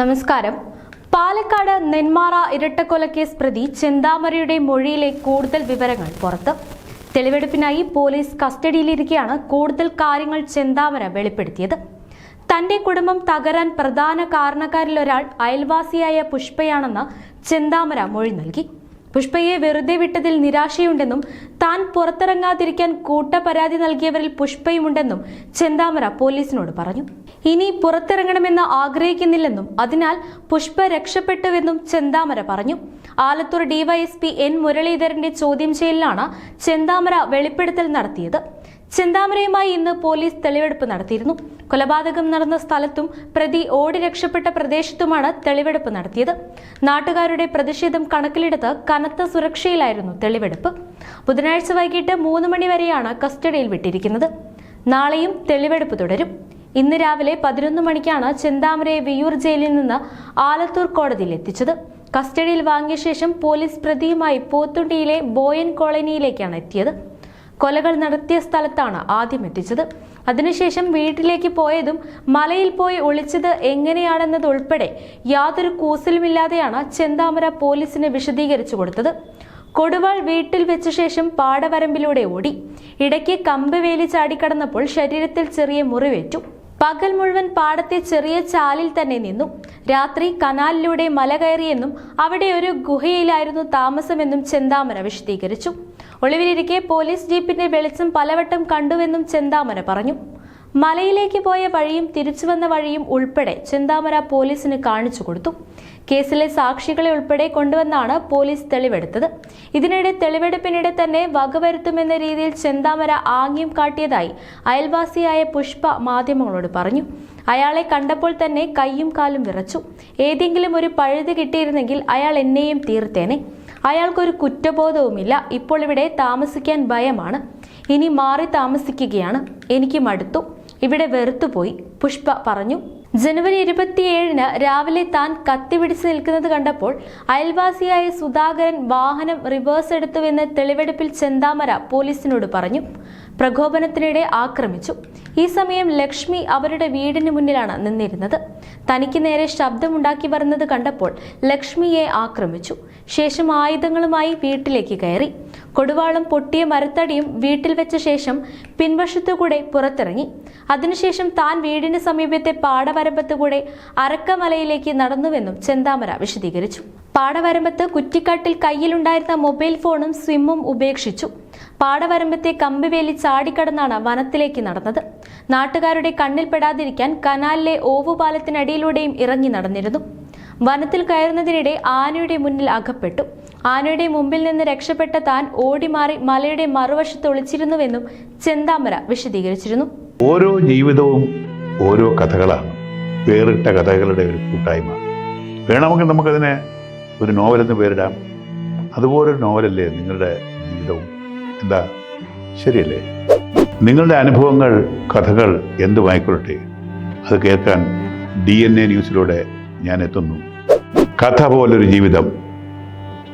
നമസ്കാരം. പാലക്കാട് നെന്മാറ ഇരട്ടക്കൊലക്കേസ് പ്രതി ചെന്താമരയുടെ മൊഴിയിലെ കൂടുതൽ വിവരങ്ങൾ പുറത്ത്. തെളിവെടുപ്പിനായി പോലീസ് കസ്റ്റഡിയിലിരിക്കെയാണ് കൂടുതൽ കാര്യങ്ങൾ ചെന്താമര വെളിപ്പെടുത്തിയത്. തന്റെ കുടുംബം തകരാൻ പ്രധാന കാരണക്കാരിലൊരാൾ അയൽവാസിയായ പുഷ്പയാണെന്ന് ചെന്താമര മൊഴി നൽകി. പുഷ്പയെ വെറുതെ വിട്ടതിൽ നിരാശയുണ്ടെന്നും താൻ പുറത്തിറങ്ങാതിരിക്കാൻ കൂട്ടപരാതി നൽകിയവരിൽ പുഷ്പയുമുണ്ടെന്നും ചെന്താമര പോലീസിനോട് പറഞ്ഞു. ഇനി പുറത്തിറങ്ങണമെന്ന് ആഗ്രഹിക്കുന്നില്ലെന്നും അതിനാൽ പുഷ്പ രക്ഷപ്പെട്ടുവെന്നും ചെന്താമര പറഞ്ഞു. ആലത്തൂർ ഡിവൈഎസ്പി എൻ മുരളീധരന്റെ ചോദ്യം ചെയ്യലിലാണ് ചെന്താമര വെളിപ്പെടുത്തൽ നടത്തിയത്. ചെന്താമരയുമായി ഇന്ന് പോലീസ് തെളിവെടുപ്പ് നടത്തിയിരുന്നു. കൊലപാതകം നടന്ന സ്ഥലത്തും പ്രതി ഓടി രക്ഷപ്പെട്ട പ്രദേശത്തുമാണ് തെളിവെടുപ്പ് നടത്തിയത്. നാട്ടുകാരുടെ പ്രതിഷേധം കണക്കിലെടുത്ത് കനത്ത സുരക്ഷയിലായിരുന്നു തെളിവെടുപ്പ്. ബുധനാഴ്ച വൈകിട്ട് മൂന്ന് മണിവരെയാണ് കസ്റ്റഡിയിൽ വിട്ടിരിക്കുന്നത്. നാളെയും തെളിവെടുപ്പ് തുടരും. ഇന്ന് രാവിലെ പതിനൊന്ന് മണിക്കാണ് ചെന്താമരയെ വിയൂർ ജയിലിൽ നിന്ന് ആലത്തൂർ കോടതിയിൽ എത്തിച്ചത്. കസ്റ്റഡിയിൽ വാങ്ങിയ ശേഷം പോലീസ് പ്രതിയുമായി പോത്തുണ്ടിയിലെ ബോയൻ കോളനിയിലേക്കാണ് എത്തിയത്. കൊലകൾ നടത്തിയ സ്ഥലത്താണ് ആദ്യം എത്തിച്ചത്. അതിനുശേഷം വീട്ടിലേക്ക് പോയതും മലയിൽ പോയി ഒളിച്ചത് എങ്ങനെയാണെന്നതുൾപ്പെടെ യാതൊരു കൂസലുമില്ലാതെയാണ് ചെന്താമര പോലീസിന് വിശദീകരിച്ചു കൊടുത്തത്. കൊടുവാൾ വീട്ടിൽ വെച്ച ശേഷം പാടവരമ്പിലൂടെ ഓടി. ഇടയ്ക്ക് കമ്പ് വേലി ചാടിക്കടന്നപ്പോൾ ശരീരത്തിൽ ചെറിയ മുറിവേറ്റു. പകൽ മുഴുവൻ പാടത്തെ ചെറിയ ചാലിൽ തന്നെ നിന്നു. രാത്രി കനാലിലൂടെ മല കയറിയെന്നും അവിടെ ഒരു ഗുഹയിലായിരുന്നു താമസമെന്നും ചെന്താമര വിശദീകരിച്ചു. ഒളിവിലിരിക്കെ പോലീസ് ജീപ്പിന്റെ വെളിച്ചം പലവട്ടം കണ്ടുവെന്നും ചെന്താമര പറഞ്ഞു. മലയിലേക്ക് പോയ വഴിയും തിരിച്ചു വന്ന വഴിയും ഉൾപ്പെടെ ചെന്താമര പോലീസിന് കാണിച്ചു കൊടുത്തു. കേസിലെ സാക്ഷികളെ ഉൾപ്പെടെ കൊണ്ടുവന്നാണ് പോലീസ് തെളിവെടുത്തത്. ഇതിനിടെ തെളിവെടുപ്പിനിടെ തന്നെ വകവരുത്തുമെന്ന രീതിയിൽ ചെന്താമര ആംഗ്യം കാട്ടിയതായി അയൽവാസിയായ പുഷ്പ മാധ്യമങ്ങളോട് പറഞ്ഞു. അയാളെ കണ്ടപ്പോൾ തന്നെ കൈയും കാലും വിറച്ചു. ഏതെങ്കിലും ഒരു പഴുത് കിട്ടിയിരുന്നെങ്കിൽ അയാൾ എന്നെയും തീർത്തേനെ. അയാൾക്കൊരു കുറ്റബോധവുമില്ല. ഇപ്പോൾ ഇവിടെ താമസിക്കാൻ ഭയമാണ്. ഇനി മാറി താമസിക്കുകയാണ്. എനിക്ക് മടുത്തു ഇവിടെ വെറുത്തുപോയി. പുഷ്പ പറഞ്ഞു ജനുവരി ഇരുപത്തിയേഴിന് രാവിലെ താൻ കത്തിപിടിച്ച് നിൽക്കുന്നത് കണ്ടപ്പോൾ അയൽവാസിയായ സുധാകരൻ വാഹനം റിവേഴ്സ് എടുത്തുവെന്ന് തെളിവെടുപ്പിൽ ചെന്താമര പോലീസിനോട് പറഞ്ഞു. പ്രകോപനത്തിനിടെ ആക്രമിച്ചു. ഈ സമയം ലക്ഷ്മി അവരുടെ വീടിന് മുന്നിലാണ് നിന്നിരുന്നത്. തനിക്ക് നേരെ ശബ്ദമുണ്ടാക്കി വരുന്നത് കണ്ടപ്പോൾ ലക്ഷ്മിയെ ആക്രമിച്ചു. ശേഷം ആയുധങ്ങളുമായി വീട്ടിലേക്ക് കയറി. കൊടുവാളും പൊട്ടിയ മരത്തടിയും വീട്ടിൽ വെച്ച ശേഷം പിൻവശത്തുകൂടെ പുറത്തിറങ്ങി. അതിനുശേഷം താൻ വീടിന് സമീപത്തെ പാടവരമ്പത്തുകൂടെ അരക്കമലയിലേക്ക് നടന്നുവെന്നും ചെന്താമര വിശദീകരിച്ചു. പാടവരമ്പത്ത് കുറ്റിക്കാട്ടിൽ കയ്യിലുണ്ടായിരുന്ന മൊബൈൽ ഫോണും സിമ്മും ഉപേക്ഷിച്ചു. പാടവരമ്പത്തെ കമ്പിവേലി ചാടിക്കടന്നാണ് വനത്തിലേക്ക് നടന്നത്. നാട്ടുകാരുടെ കണ്ണിൽപ്പെടാതിരിക്കാൻ കനാലിലെ ഓവുപാലത്തിനടിയിലൂടെയും ഇറങ്ങി നടന്നിരുന്നു. വനത്തിൽ കയറുന്നതിനിടെ ആനയുടെ മുന്നിൽ അകപ്പെട്ടു. ആനയുടെ മുമ്പിൽ നിന്ന് രക്ഷപ്പെട്ട താൻ ഓടിമാറി മലയുടെ മറുവശത്ത് ഒളിച്ചിരുന്നുവെന്നും ചെന്താമര വിശദീകരിച്ചിരുന്നു. ഓരോ ജീവിതവും ഓരോ കഥകളാണ് വേറിട്ട കഥകളുടെ ഒരു കൂട്ടായ്മ. വേണമെങ്കിൽ നമുക്കതിനെ ഒരു നോവലെന്ന് പേരിടാം. അതുപോലൊരു നോവലല്ലേ നിങ്ങളുടെ ജീവിതവും? എന്താ? ശരിയല്ലേ? നിങ്ങളുടെ അനുഭവങ്ങൾ കഥകൾ എന്തുമായിക്കൊള്ളട്ടെ അത് കേൾക്കാൻ ഡി എൻ എ ന്യൂസിലൂടെ ഞാൻ എത്തുന്നു. കഥ പോലൊരു ജീവിതം.